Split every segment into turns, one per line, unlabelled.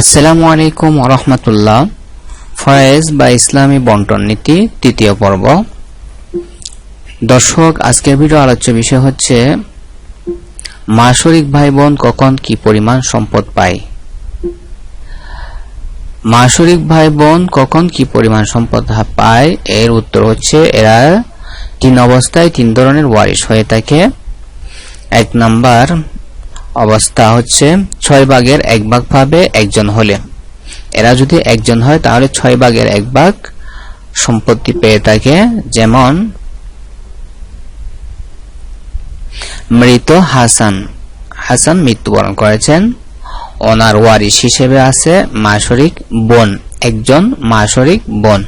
আসসালামু আলাইকুম রহমতুল্লাহ ফয়েজ বা ইসলামী বন্টন নীতি, তৃতীয় পর্ব। দর্শক, আজকের ভিডিও আলোচ্য বিষয় হচ্ছে, মাসরিক ভাই বোন কখন কি পরিমাণ সম্পদ পায়? মাসরিক ভাই বোন কখন কি পরিমাণ সম্পদ পায়? এর উত্তর হচ্ছে, এরা তিন অবস্থায় তিন ধরনের ওয়ারিশ হয়ে থাকে। এক নাম্বার অবস্থা হচ্ছে ছয় ভাগের এক ভাগ পাবে একজন হলে। এরা যদি একজন হয়, তাহলে ছয় ভাগের এক ভাগ সম্পত্তি পেয়ে থাকে। যেমন, মৃত হাসান। হাসান মৃত্যুবরণ করেছেন। ওনার ওয়ারিশ হিসেবে আছে মাসরিক বোন। একজন মাসরিক বোন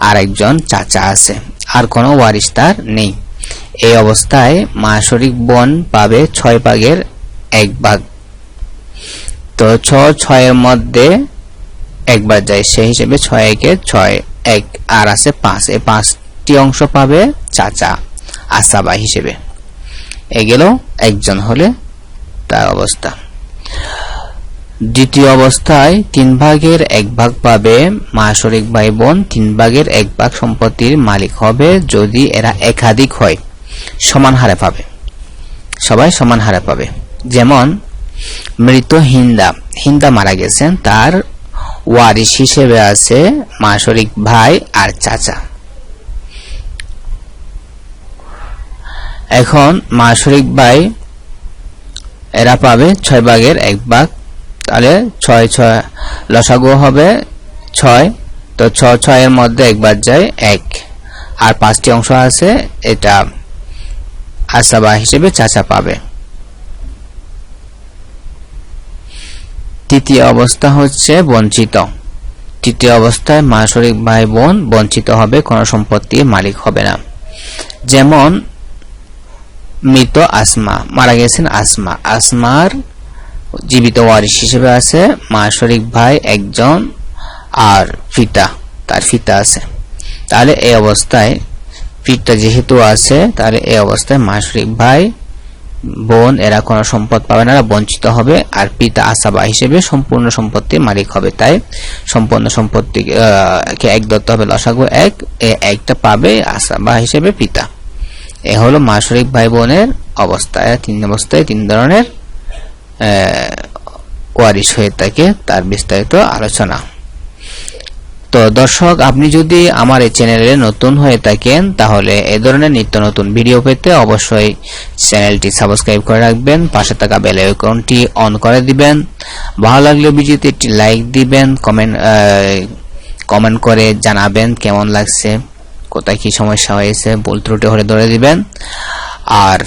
আর একজন চাচা আছে। আর কোনো ওয়ারিশ তার নেই। এই অবস্থায় মাসরিক বোন পাবে ছয় ভাগের এক ভাগ তো ছ ছয়ের মধ্যে একবার যায় সেই হিসেবে ছয় একে ছয়, এক, আর আছে পাঁচ। এই পাঁচটি অংশ পাবে চাচা, আসাবা হিসেবে। এ একজন হলে তার অবস্থা। দ্বিতীয় অবস্থায় তিন ভাগের এক ভাগ পাবে মাসরিক ভাই বোন, তিন ভাগের এক ভাগ সম্পত্তির মালিক হবে যদি এরা একাধিক হয়, সমান হারে পাবে। সবাই সমান হারে পাবে। যেমন মৃত হিন্দা হিন্দা মারা গেছেন, তার ওয়ারিশ হিসেবে আছে মাসরিক ভাই আর চাচা। এখন মাসরিক ভাই এরা পাবে ছয় ভাগের এক ভাগ, তাহলে ছয় ছয় লসাগু হবে ছয়, তো ছ ছয়ের মধ্যে একবার যায় এক। আর পাঁচটি অংশ আছে, এটা আসাবা হিসেবে চাচা পাবে। তৃতীয় অবস্থা হচ্ছে বঞ্চিত। তৃতীয় অবস্থায় মাসরিক ভাই বোন বঞ্চিত হবে, কোন সম্পত্তির মালিক হবে না। যেমন মৃত আসমা, মারা গেছেন আসমা। আসমার জীবিত ওয়ারিশ হিসেবে আছে মাসরিক ভাই একজন আর ফিতা তার ফিতা আছে। তাহলে এই অবস্থায় ফিতা যেহেতু আছে, তাহলে এই অবস্থায় মাসরিক ভাই বোন, এরা কোনো সম্পদ পাবে না বঞ্চিত হবে। আর পিতা আসাবা হিসেবে সম্পূর্ণ সম্পত্তির মালিক হবে। তাই সম্পূর্ণ সম্পত্তি কে এক দত্ত হবে লসাগু, এক একটা পাবে আসাবা হিসেবে পিতা। এ হলো মাসরিক ভাই বোনের অবস্থা তিন অবস্থায় তিন ধরনের ওয়ারিশ হয়ে থাকে তার বিস্তারিত আলোচনা। তো দর্শক, আপনি যদি আমার এই চ্যানেলে নতুন হয়ে থাকেন, তাহলে এ ধরনের নিত্য নতুন ভিডিও পেতে অবশ্যই চ্যানেলটি সাবস্ক্রাইব করে রাখবেন, পাশে থাকা বেল আইকনটি অন করে দিবেন। ভালো লাগলে ভিডিওতে একটি লাইক দিবেন কমেন্ট কমেন্ট করে জানাবেন কেমন লাগছে, কোথায় কি সমস্যা হয়েছে, ভুল ত্রুটি হলে ধরে দিবেন। আর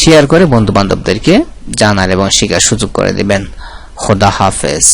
শেয়ার করে বন্ধু বান্ধবদেরকে জানার এবং শেখার সুযোগ করে দিবেন। খোদা হাফেজ।